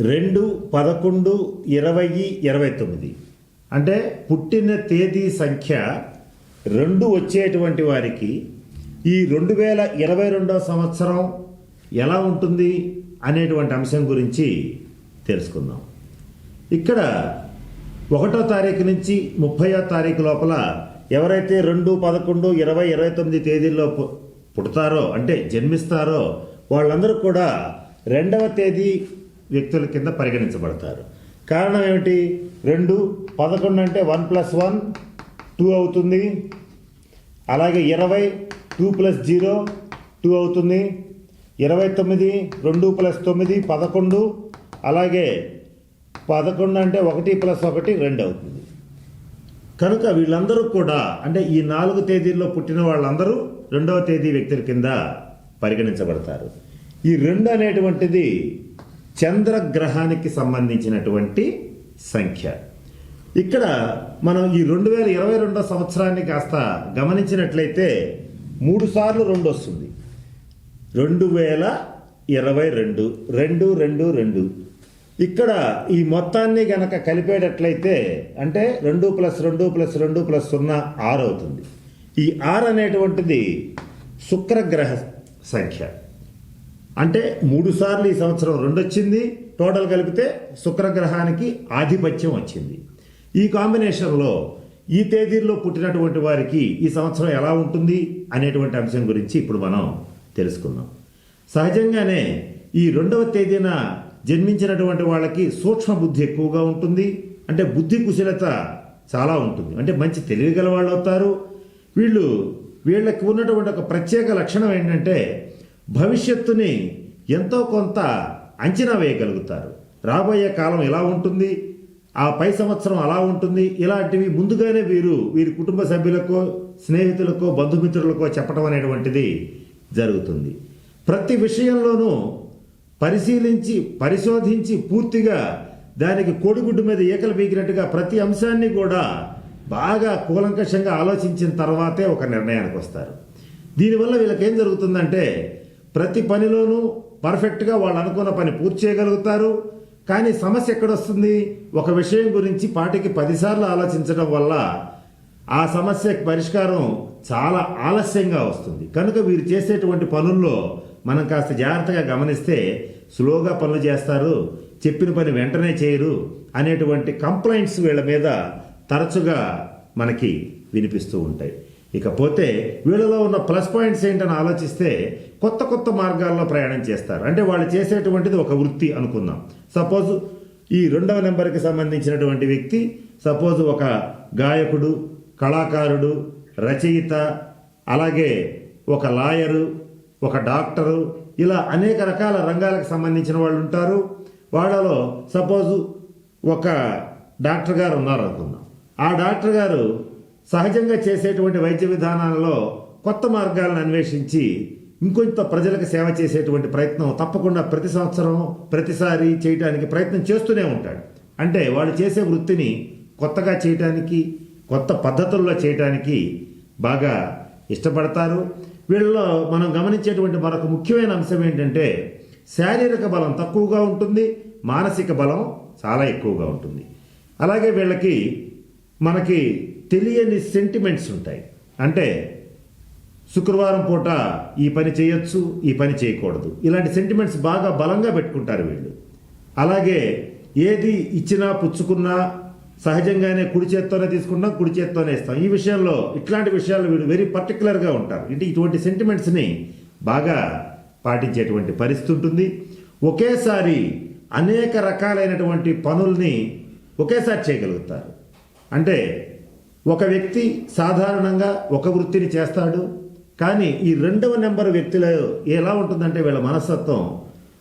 రెండు పదకొండు ఇరవై ఇరవై తొమ్మిది. అంటే పుట్టిన తేదీ సంఖ్య రెండు వచ్చేటువంటి వారికి ఈ రెండు వేల ఇరవై రెండవ సంవత్సరం ఎలా ఉంటుంది అనేటువంటి అంశం గురించి తెలుసుకుందాం. ఇక్కడ ఒకటో తారీఖు నుంచి ముప్పయో తారీఖు లోపల ఎవరైతే రెండు పదకొండు ఇరవై ఇరవై తొమ్మిది తేదీల్లో పుడతారో అంటే జన్మిస్తారో వాళ్ళందరూ కూడా రెండవ తేదీ వ్యక్తుల కింద పరిగణించబడతారు. కారణం ఏమిటి? రెండు పదకొండు అంటే వన్ ప్లస్ వన్ టూ అవుతుంది. అలాగే ఇరవై టూ ప్లస్ జీరో టూ అవుతుంది. ఇరవై తొమ్మిది రెండు ప్లస్ తొమ్మిది పదకొండు. అలాగే పదకొండు అంటే ఒకటి ప్లస్ ఒకటి రెండు అవుతుంది. కనుక వీళ్ళందరూ కూడా అంటే ఈ నాలుగు తేదీల్లో పుట్టిన వాళ్ళందరూ రెండవ తేదీ వ్యక్తుల కింద పరిగణించబడతారు. ఈ రెండు అనేటువంటిది చంద్రగ్రహానికి సంబంధించినటువంటి సంఖ్య. ఇక్కడ మనం ఈ రెండు వేల ఇరవై రెండో సంవత్సరాన్ని కాస్త గమనించినట్లయితే మూడు సార్లు రెండు వస్తుంది. రెండు వేల ఇరవై రెండు. రెండు రెండు రెండు. ఇక్కడ ఈ మొత్తాన్ని గనక కలిపేటట్లయితే అంటే రెండు ప్లస్ రెండు ప్లస్ రెండు ప్లస్ సున్నా ఆరు అవుతుంది. ఈ ఆరు అనేటువంటిది శుక్రగ్రహ సంఖ్య. అంటే మూడు సార్లు ఈ సంవత్సరం రెండు వచ్చింది టోటల్ కలిపితే శుక్రగ్రహానికి ఆధిపత్యం వచ్చింది. ఈ కాంబినేషన్లో ఈ తేదీల్లో పుట్టినటువంటి వారికి ఈ సంవత్సరం ఎలా ఉంటుంది అనేటువంటి అంశం గురించి ఇప్పుడు మనం తెలుసుకుందాం. సహజంగానే ఈ రెండవ తేదీన జన్మించినటువంటి వాళ్ళకి సూక్ష్మ బుద్ధి ఎక్కువగా ఉంటుంది అంటే బుద్ధి కుశలత చాలా ఉంటుంది. అంటే మంచి తెలివిగల వాళ్ళు అవుతారు. వీళ్ళు వీళ్ళకి ఉన్నటువంటి ఒక ప్రత్యేక లక్షణం ఏంటంటే భవిష్యత్తుని ఎంతో కొంత అంచనా వేయగలుగుతారు. రాబోయే కాలం ఎలా ఉంటుంది? ఆ పై సంవత్సరం అలా ఉంటుంది. ఇలాంటివి ముందుగానే వీరు వీరి కుటుంబ సభ్యులకో స్నేహితులకో బంధుమిత్రులకో చెప్పడం అనేటువంటిది జరుగుతుంది. ప్రతి విషయంలోనూ పరిశీలించి పరిశోధించి పూర్తిగా దానికి కోడిగుడ్డు మీద ఈకలు పీకినట్టుగా ప్రతి అంశాన్ని కూడా బాగా కూలంకషంగా ఆలోచించిన తర్వాతే ఒక నిర్ణయానికి వస్తారు దీనివల్ల వీళ్ళకి ఏం జరుగుతుందంటే ప్రతి పనిలోనూ పర్ఫెక్ట్గా వాళ్ళు అనుకున్న పని పూర్తి చేయగలుగుతారు. కానీ సమస్య ఎక్కడొస్తుంది? ఒక విషయం గురించి పాటికి పదిసార్లు ఆలోచించడం వల్ల ఆ సమస్యకి పరిష్కారం చాలా ఆలస్యంగా వస్తుంది. కనుక వీరు చేసేటువంటి పనుల్లో మనం కాస్త జాగ్రత్తగా గమనిస్తే స్లోగా పనులు చేస్తారు చెప్పిన పని వెంటనే చేయరు అనేటువంటి కంప్లైంట్స్ వీళ్ళ మీద తరచుగా మనకి వినిపిస్తూ ఉంటాయి. ఇకపోతే వీళ్ళలో ఉన్న ప్లస్ పాయింట్స్ ఏంటని ఆలోచిస్తే కొత్త కొత్త మార్గాల్లో ప్రయాణం చేస్తారు. అంటే వాళ్ళు చేసేటువంటిది ఒక వృత్తి అనుకుందాం. సపోజ్ ఈ రెండవ నెంబర్కి సంబంధించినటువంటి వ్యక్తి సపోజ్ ఒక గాయకుడు కళాకారుడు రచయిత అలాగే ఒక లాయరు ఒక డాక్టరు ఇలా అనేక రకాల రంగాలకు సంబంధించిన వాళ్ళు ఉంటారు. వాళ్ళలో సపోజు ఒక డాక్టర్ గారు ఉన్నారు అనుకుందాం ఆ డాక్టర్ గారు సహజంగా చేసేటువంటి వైద్య విధానాలలో కొత్త మార్గాలను అన్వేషించి ఇంకొంత ప్రజలకు సేవ చేసేటువంటి ప్రయత్నం తప్పకుండా ప్రతి సంవత్సరం ప్రతిసారి చేయడానికి ప్రయత్నం చేస్తూనే ఉంటాడు. అంటే వాళ్ళు చేసే వృత్తిని కొత్తగా చేయటానికి కొత్త పద్ధతుల్లో చేయటానికి బాగా ఇష్టపడతారు. వీళ్ళలో మనం గమనించేటువంటి మరొక ముఖ్యమైన అంశం ఏంటంటే శారీరక బలం తక్కువగా ఉంటుంది మానసిక బలం చాలా ఎక్కువగా ఉంటుంది. అలాగే వీళ్ళకి మనకి తెలియని సెంటిమెంట్స్ ఉంటాయి. అంటే శుక్రవారం పూట ఈ పని చేయొచ్చు ఈ పని చేయకూడదు. ఇలాంటి సెంటిమెంట్స్ బాగా బలంగా పెట్టుకుంటారు వీళ్ళు. అలాగే ఏది ఇచ్చినా పుచ్చుకున్నా సహజంగానే కుడి చేత్తోనే తీసుకుంటాం కుడి చేత్తోనే ఇస్తాం. ఈ విషయంలో ఇట్లాంటి విషయాలు వీళ్ళు వెరీ పర్టికులర్గా ఉంటారు. అంటే ఇటువంటి సెంటిమెంట్స్ని బాగా పాటించేటువంటి పరిస్థితి ఉంటుంది. ఒకేసారి అనేక రకాలైనటువంటి పనుల్ని ఒకేసారి చేయగలుగుతారు. అంటే ఒక వ్యక్తి సాధారణంగా ఒక వృత్తిని చేస్తాడు కానీ ఈ రెండవ నెంబర్ వ్యక్తిలో ఎలా ఉంటుందంటే వీళ్ళ మనస్తత్వం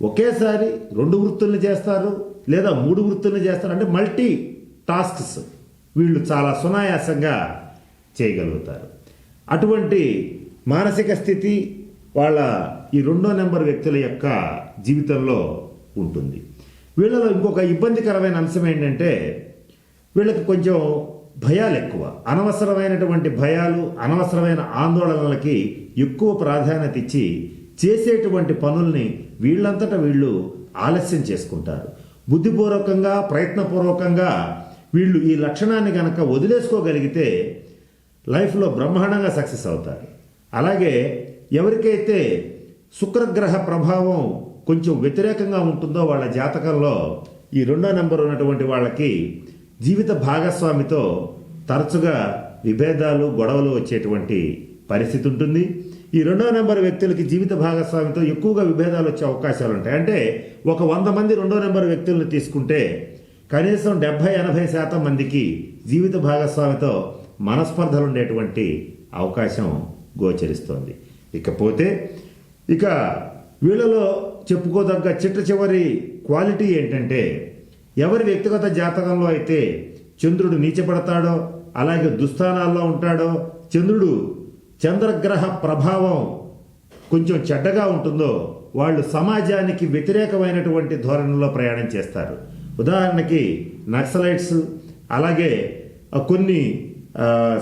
ఒకేసారి రెండు వృత్తుల్ని చేస్తారు లేదా మూడు వృత్తుల్ని చేస్తారు అంటే మల్టీ టాస్క్స్ వీళ్ళు చాలా సునాయాసంగా చేయగలుగుతారు. అటువంటి మానసిక స్థితి వాళ్ళ ఈ రెండో నెంబర్ వ్యక్తుల యొక్క జీవితంలో ఉంటుంది. వీళ్ళలో ఇంకొక ఇబ్బందికరమైన అంశం ఏంటంటే వీళ్ళకి కొంచెం భయాలు ఎక్కువ అనవసరమైనటువంటి భయాలు అనవసరమైన ఆందోళనలకి ఎక్కువ ప్రాధాన్యత ఇచ్చి చేసేటువంటి పనుల్ని వీళ్ళంతటా వీళ్ళు ఆలస్యం చేసుకుంటారు. బుద్ధిపూర్వకంగా ప్రయత్నపూర్వకంగా వీళ్ళు ఈ లక్షణాన్ని కనుక వదిలేసుకోగలిగితే లైఫ్లో బ్రహ్మాండంగా సక్సెస్ అవుతారు. అలాగే ఎవరికైతే శుక్రగ్రహ ప్రభావం కొంచెం వ్యతిరేకంగా ఉంటుందో వాళ్ళ జాతకంలో ఈ రెండో నెంబర్ ఉన్నటువంటి వాళ్ళకి జీవిత భాగస్వామితో తరచుగా విభేదాలు గొడవలు వచ్చేటువంటి పరిస్థితి ఉంటుంది. ఈ రెండో నెంబర్ వ్యక్తులకి జీవిత భాగస్వామితో ఎక్కువగా విభేదాలు వచ్చే అవకాశాలు ఉంటాయి. అంటే ఒక వంద మంది రెండో నెంబర్ వ్యక్తులను తీసుకుంటే కనీసం డెబ్భై ఎనభై శాతం మందికి జీవిత భాగస్వామితో మనస్పర్ధలు ఉండేటువంటి అవకాశం గోచరిస్తోంది. ఇకపోతే ఇక వీళ్ళలో చెప్పుకోదగ్గ చిట్ట చివరి క్వాలిటీ ఏంటంటే ఎవరి వ్యక్తిగత జాతకంలో అయితే చంద్రుడు నీచపడతాడో అలాగే దుస్థానాల్లో ఉంటాడో చంద్రుడు చంద్రగ్రహ ప్రభావం కొంచెం చెడ్డగా ఉంటుందో వాళ్ళు సమాజానికి వ్యతిరేకమైనటువంటి ధోరణిలో ప్రయాణం చేస్తారు. ఉదాహరణకి నక్సలైట్స్ అలాగే కొన్ని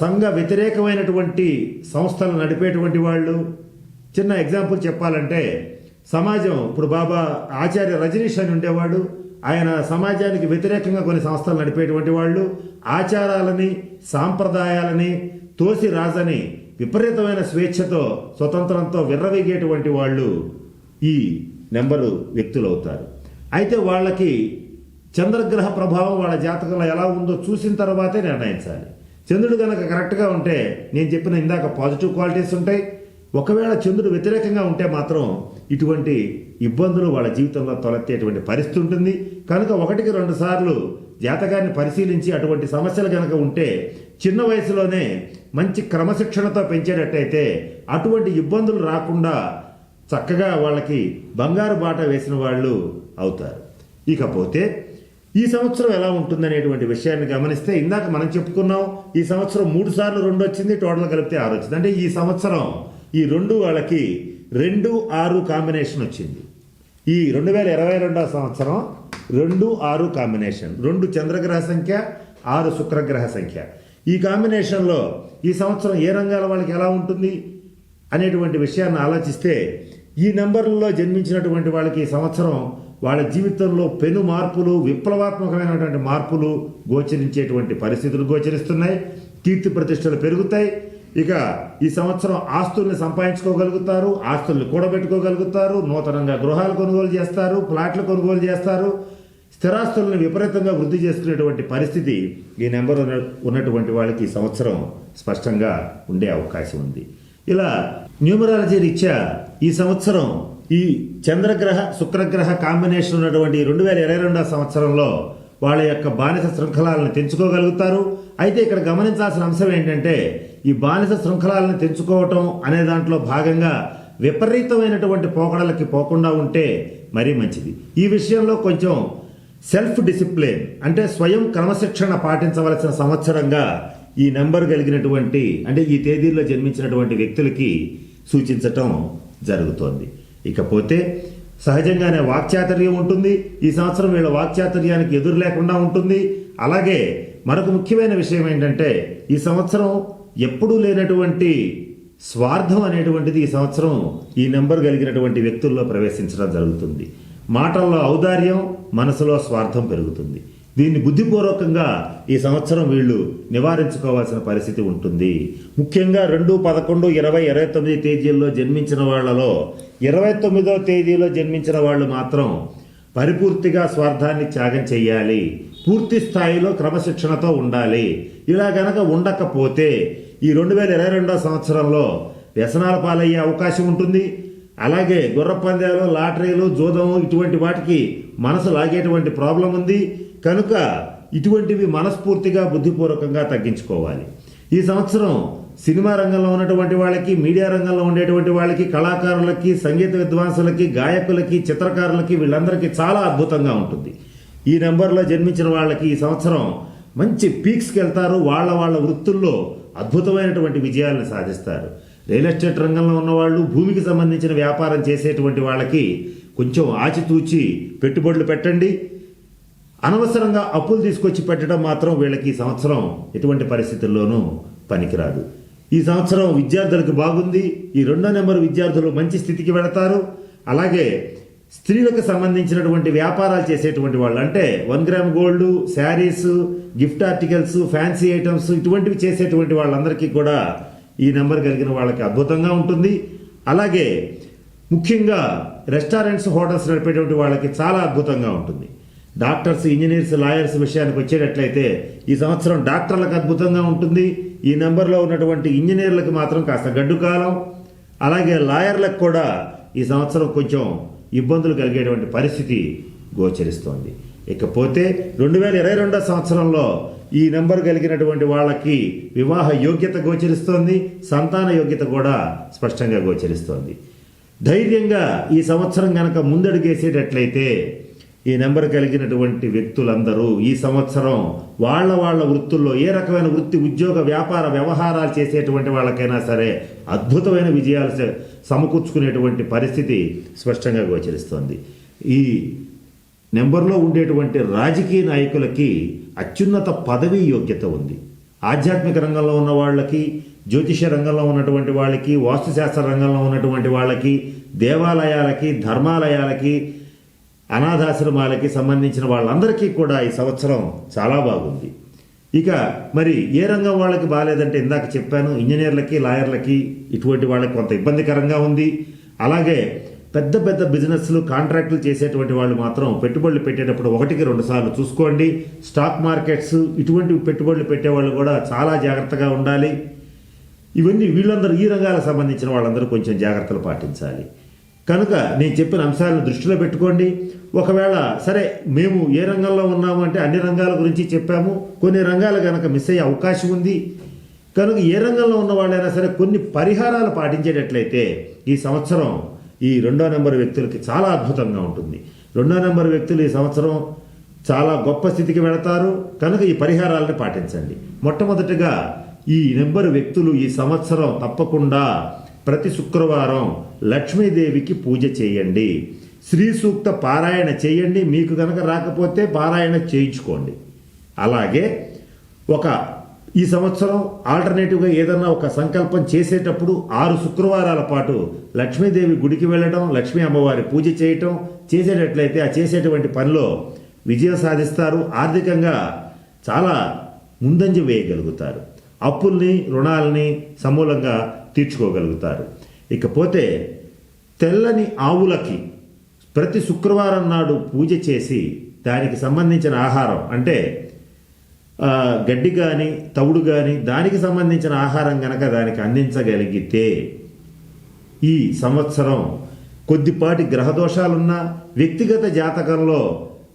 సంఘ వ్యతిరేకమైనటువంటి సంస్థలు నడిపేటువంటి వాళ్ళు. చిన్న ఎగ్జాంపుల్ చెప్పాలంటే సమాజం ఇప్పుడు బాబా ఆచార్య రజనీష్ అని ఉండేవాడు. ఆయన సమాజానికి వ్యతిరేకంగా కొన్ని సంస్థలు నడిపేటువంటి వాళ్ళు ఆచారాలని సాంప్రదాయాలని తోసి రాజని విపరీతమైన స్వేచ్ఛతో స్వతంత్రంతో విర్రవీగేటువంటి వాళ్ళు ఈ నెంబరు వ్యక్తులు అవుతారు అయితే వాళ్ళకి చంద్రగ్రహ ప్రభావం వాళ్ళ జాతకంలో ఎలా ఉందో చూసిన తర్వాతే నిర్ణయించాలి. చంద్రుడు కనుక కరెక్ట్గా ఉంటే నేను చెప్పిన ఇందాక పాజిటివ్ క్వాలిటీస్ ఉంటాయి ఒకవేళ చంద్రుడు వ్యతిరేకంగా ఉంటే మాత్రం ఇటువంటి ఇబ్బందులు వాళ్ళ జీవితంలో తలెత్తేటువంటి పరిస్థితి ఉంటుంది. కనుక ఒకటికి రెండు సార్లు జాతకాన్ని పరిశీలించి అటువంటి సమస్యలు కనుక ఉంటే చిన్న వయసులోనే మంచి క్రమశిక్షణతో పెంచేటట్టయితే అటువంటి ఇబ్బందులు రాకుండా చక్కగా వాళ్ళకి బంగారు బాట వేసిన వాళ్ళు అవుతారు. ఇకపోతే ఈ సంవత్సరం ఎలా ఉంటుందనేటువంటి విషయాన్ని గమనిస్తే ఇందాక మనం చెప్పుకున్నాం ఈ సంవత్సరం మూడు సార్లు రెండు వచ్చింది టోటల్ కలిపితే ఆరు వచ్చింది. అంటే ఈ సంవత్సరం ఈ రెండు వాళ్ళకి రెండు ఆరు కాంబినేషన్ వచ్చింది. ఈ రెండు వేల ఇరవై రెండవ సంవత్సరం రెండు ఆరు కాంబినేషన్ రెండు చంద్రగ్రహ సంఖ్య ఆరు శుక్రగ్రహ సంఖ్య. ఈ కాంబినేషన్లో ఈ సంవత్సరం ఏ రంగాల వాళ్ళకి ఎలా ఉంటుంది అనేటువంటి విషయాన్ని ఆలోచిస్తే ఈ నెంబర్లలో జన్మించినటువంటి వాళ్ళకి ఈ సంవత్సరం వాళ్ళ జీవితంలో పెను మార్పులు విప్లవాత్మకమైనటువంటి మార్పులు గోచరించేటువంటి పరిస్థితులు గోచరిస్తున్నాయి. కీర్తి ప్రతిష్టలు పెరుగుతాయి. ఇక ఈ సంవత్సరం ఆస్తుల్ని సంపాదించుకోగలుగుతారు ఆస్తుల్ని కూడబెట్టుకోగలుగుతారు నూతనంగా గృహాలు కొనుగోలు చేస్తారు ప్లాట్లు కొనుగోలు చేస్తారు. స్థిరాస్తులను విపరీతంగా వృద్ధి చేసుకునేటువంటి పరిస్థితి ఈ నెంబర్ ఉన్న ఉన్నటువంటి వాళ్ళకి ఈ సంవత్సరం స్పష్టంగా ఉండే అవకాశం ఉంది. ఇలా న్యూమరాలజీ రీత్యా ఈ సంవత్సరం ఈ చంద్రగ్రహ శుక్రగ్రహ కాంబినేషన్ ఉన్నటువంటి రెండు వేల ఇరవై రెండవ సంవత్సరంలో వాళ్ళ యొక్క బానిస శృంఖలాలను తెంచుకోగలుగుతారు. అయితే ఇక్కడ గమనించాల్సిన అంశం ఏంటంటే ఈ బానిస శృంఖలాలను తెంచుకోవటం అనే దాంట్లో భాగంగా విపరీతమైనటువంటి పోకడలకి పోకుండా ఉంటే మరీ మంచిది. ఈ విషయంలో కొంచెం సెల్ఫ్ డిసిప్లిన్ అంటే స్వయం క్రమశిక్షణ పాటించవలసిన సంవత్సరంగా ఈ నెంబర్ కలిగినటువంటి అంటే ఈ తేదీల్లో జన్మించినటువంటి వ్యక్తులకి సూచించటం జరుగుతోంది. ఇకపోతే సహజంగానే వాక్చాతుర్యం ఉంటుంది. ఈ సంవత్సరం వీళ్ళ వాక్చాతుర్యానికి ఎదురు లేకుండా ఉంటుంది. అలాగే మరొక ముఖ్యమైన విషయం ఏంటంటే ఈ సంవత్సరం ఎప్పుడూ లేనటువంటి స్వార్థం అనేటువంటిది ఈ సంవత్సరం ఈ నెంబర్ కలిగినటువంటి వ్యక్తుల్లో ప్రవేశించడం జరుగుతుంది. మాటల్లో ఔదార్యం మనసులో స్వార్థం పెరుగుతుంది. దీన్ని బుద్ధిపూర్వకంగా ఈ సంవత్సరం వీళ్ళు నివారించుకోవాల్సిన పరిస్థితి ఉంటుంది. ముఖ్యంగా రెండు పదకొండు ఇరవై ఇరవై తొమ్మిది తేదీల్లో జన్మించిన వాళ్ళలో ఇరవై తొమ్మిదో తేదీలో జన్మించిన వాళ్ళు మాత్రం పరిపూర్తిగా స్వార్థాన్ని త్యాగం చేయాలి. పూర్తి స్థాయిలో క్రమశిక్షణతో ఉండాలి. ఇలా గనక ఉండకపోతే ఈ రెండు వేల ఇరవై రెండో సంవత్సరంలో వ్యసనాల పాలయ్యే అవకాశం ఉంటుంది. అలాగే గుర్రపందాలు లాటరీలు జూదము ఇటువంటి వాటికి మనసు లాగేటువంటి ప్రాబ్లం ఉంది. కనుక ఇటువంటివి మనస్ఫూర్తిగా బుద్ధిపూర్వకంగా తగ్గించుకోవాలి. ఈ సంవత్సరం సినిమా రంగంలో ఉన్నటువంటి వాళ్ళకి మీడియా రంగంలో ఉండేటువంటి వాళ్ళకి కళాకారులకి సంగీత విద్వాంసులకి గాయకులకి చిత్రకారులకి వీళ్ళందరికీ చాలా అద్భుతంగా ఉంటుంది. ఈ నెంబర్లో జన్మించిన వాళ్ళకి ఈ సంవత్సరం మంచి పీక్స్కి వెళ్తారు వాళ్ళ వాళ్ళ వృత్తుల్లో అద్భుతమైనటువంటి విజయాలను సాధిస్తారు. రియల్ ఎస్టేట్ రంగంలో ఉన్నవాళ్ళు భూమికి సంబంధించిన వ్యాపారం చేసేటువంటి వాళ్ళకి కొంచెం ఆచితూచి పెట్టుబడులు పెట్టండి. అనవసరంగా అప్పులు తీసుకొచ్చి పెట్టడం మాత్రం వీళ్ళకి ఈ సంవత్సరం ఎటువంటి పరిస్థితుల్లోనూ పనికిరాదు. ఈ సంవత్సరం విద్యార్థులకు బాగుంది. ఈ రెండో నెంబర్ విద్యార్థులు మంచి స్థితికి వెళతారు. అలాగే స్త్రీలకు సంబంధించినటువంటి వ్యాపారాలు చేసేటువంటి వాళ్ళు అంటే one gram gold saris gift articles fancy items ఇటువంటివి చేసేటువంటి వాళ్ళందరికీ కూడా ఈ నెంబర్ కలిగిన వాళ్ళకి అద్భుతంగా ఉంటుంది. అలాగే ముఖ్యంగా రెస్టారెంట్స్ హోటల్స్ నడిపేటువంటి వాళ్ళకి చాలా అద్భుతంగా ఉంటుంది. డాక్టర్స్ ఇంజనీర్స్ లాయర్స్ విషయానికి వచ్చేటట్లయితే ఈ సంవత్సరం డాక్టర్లకు అద్భుతంగా ఉంటుంది. ఈ నెంబర్లో ఉన్నటువంటి ఇంజనీర్లకు మాత్రం కాస్త గడ్డు కాలం అలాగే లాయర్లకు కూడా ఈ సంవత్సరం కొంచెం ఇబ్బందులు కలిగేటువంటి పరిస్థితి గోచరిస్తోంది. ఇకపోతే రెండు వేల ఇరవై రెండో సంవత్సరంలో ఈ నెంబర్ కలిగినటువంటి వాళ్ళకి వివాహ యోగ్యత గోచరిస్తోంది సంతాన యోగ్యత కూడా స్పష్టంగా గోచరిస్తోంది. ధైర్యంగా ఈ సంవత్సరం కనుక ముందడుగేసేటట్లయితే ఈ నెంబర్ కలిగినటువంటి వ్యక్తులందరూ ఈ సంవత్సరం వాళ్ళ వాళ్ళ వృత్తుల్లో ఏ రకమైన వృత్తి ఉద్యోగ వ్యాపార వ్యవహారాలు చేసేటువంటి వాళ్ళకైనా సరే అద్భుతమైన విజయాలు సమకూర్చుకునేటువంటి పరిస్థితి స్పష్టంగా గోచరిస్తోంది. ఈ నెంబర్లో ఉండేటువంటి రాజకీయ నాయకులకి అత్యున్నత పదవీ యోగ్యత ఉంది. ఆధ్యాత్మిక రంగంలో ఉన్న వాళ్ళకి జ్యోతిష రంగంలో ఉన్నటువంటి వాళ్ళకి వాస్తుశాస్త్ర రంగంలో ఉన్నటువంటి వాళ్ళకి దేవాలయాలకి ధర్మాలయాలకి అనాథాశ్రమాలకి సంబంధించిన వాళ్ళందరికీ కూడా ఈ సంవత్సరం చాలా బాగుంది. ఇక మరి ఏ రంగం వాళ్ళకి బాగాలేదంటే ఇందాక చెప్పాను ఇంజనీర్లకి లాయర్లకి ఇటువంటి వాళ్ళకి కొంత ఇబ్బందికరంగా ఉంది. అలాగే పెద్ద పెద్ద బిజినెస్లు కాంట్రాక్టులు చేసేటువంటి వాళ్ళు మాత్రం పెట్టుబడులు పెట్టేటప్పుడు ఒకటికి రెండు సార్లు చూసుకోండి. స్టాక్ మార్కెట్స్ ఇటువంటి పెట్టుబడులు పెట్టేవాళ్ళు కూడా చాలా జాగ్రత్తగా ఉండాలి. ఇవన్నీ వీళ్ళందరూ ఈ రంగాలకు సంబంధించిన వాళ్ళందరూ కొంచెం జాగ్రత్తలు పాటించాలి. కనుక నేను చెప్పిన అంశాలను దృష్టిలో పెట్టుకోండి. ఒకవేళ సరే మేము ఏ రంగంలో ఉన్నాము అంటే అన్ని రంగాల గురించి చెప్పాము. కొన్ని రంగాలు కనుక మిస్ అయ్యే అవకాశం ఉంది. కనుక ఏ రంగంలో ఉన్న వాళ్ళైనా సరే కొన్ని పరిహారాలు పాటించేటట్లయితే ఈ సంవత్సరం ఈ రెండో నెంబర్ వ్యక్తులకి చాలా అద్భుతంగా ఉంటుంది. రెండో నెంబర్ వ్యక్తులు ఈ సంవత్సరం చాలా గొప్ప స్థితికి వెళతారు. కనుక ఈ పరిహారాలను పాటించండి. మొట్టమొదటిగా ఈ నెంబర్ వ్యక్తులు ఈ సంవత్సరం తప్పకుండా ప్రతి శుక్రవారం లక్ష్మీదేవికి పూజ చేయండి. శ్రీ సూక్త పారాయణ చేయండి. మీకు కనుక రాకపోతే పారాయణ చేయించుకోండి. అలాగే ఒక ఈ సంవత్సరం ఆల్టర్నేటివ్గా ఏదన్నా ఒక సంకల్పం చేసేటప్పుడు ఆరు శుక్రవారాల పాటు లక్ష్మీదేవి గుడికి వెళ్ళడం లక్ష్మీ అమ్మవారి పూజ చేయటం చేసేటట్లయితే ఆ చేసేటువంటి పనిలో విజయం సాధిస్తారు. ఆర్థికంగా చాలా ముందంజ వేయగలుగుతారు. అప్పుల్ని రుణాలని సమూలంగా తీర్చుకోగలుగుతారు. ఇకపోతే తెల్లని ఆవులకి ప్రతి శుక్రవారం నాడు పూజ చేసి దానికి సంబంధించిన ఆహారం అంటే గడ్డి కానీ తవుడు కానీ దానికి సంబంధించిన ఆహారం కనుక దానికి అందించగలిగితే ఈ సంవత్సరం కొద్దిపాటి గ్రహ దోషాలున్నా వ్యక్తిగత జాతకంలో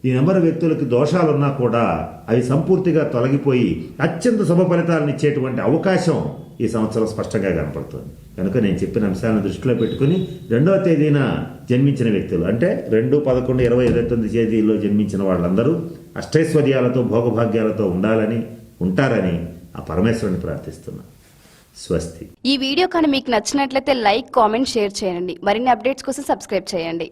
ఈ నెంబర్ వ్యక్తులకి దోషాలున్నా కూడా అవి సంపూర్తిగా తొలగిపోయి అత్యంత శుభ ఫలితాలను ఇచ్చేటువంటి అవకాశం ఈ సంవత్సరం స్పష్టంగా కనపడుతుంది. కనుక నేను చెప్పిన అంశాలను దృష్టిలో పెట్టుకుని రెండవ తేదీన జన్మించిన వ్యక్తులు అంటే రెండు పదకొండు ఇరవై ఇరవై తొమ్మిది తేదీల్లో జన్మించిన వాళ్ళందరూ అష్టైశ్వర్యాలతో భోగభాగ్యాలతో ఉండాలని ఉంటారని ఆ పరమేశ్వరుని ప్రార్థిస్తున్నా. స్వస్తి. ఈ వీడియో కానీ మీకు నచ్చినట్లయితే లైక్ కామెంట్ షేర్ చేయండి. మరిన్ని అప్డేట్స్ కోసం సబ్స్క్రైబ్ చేయండి.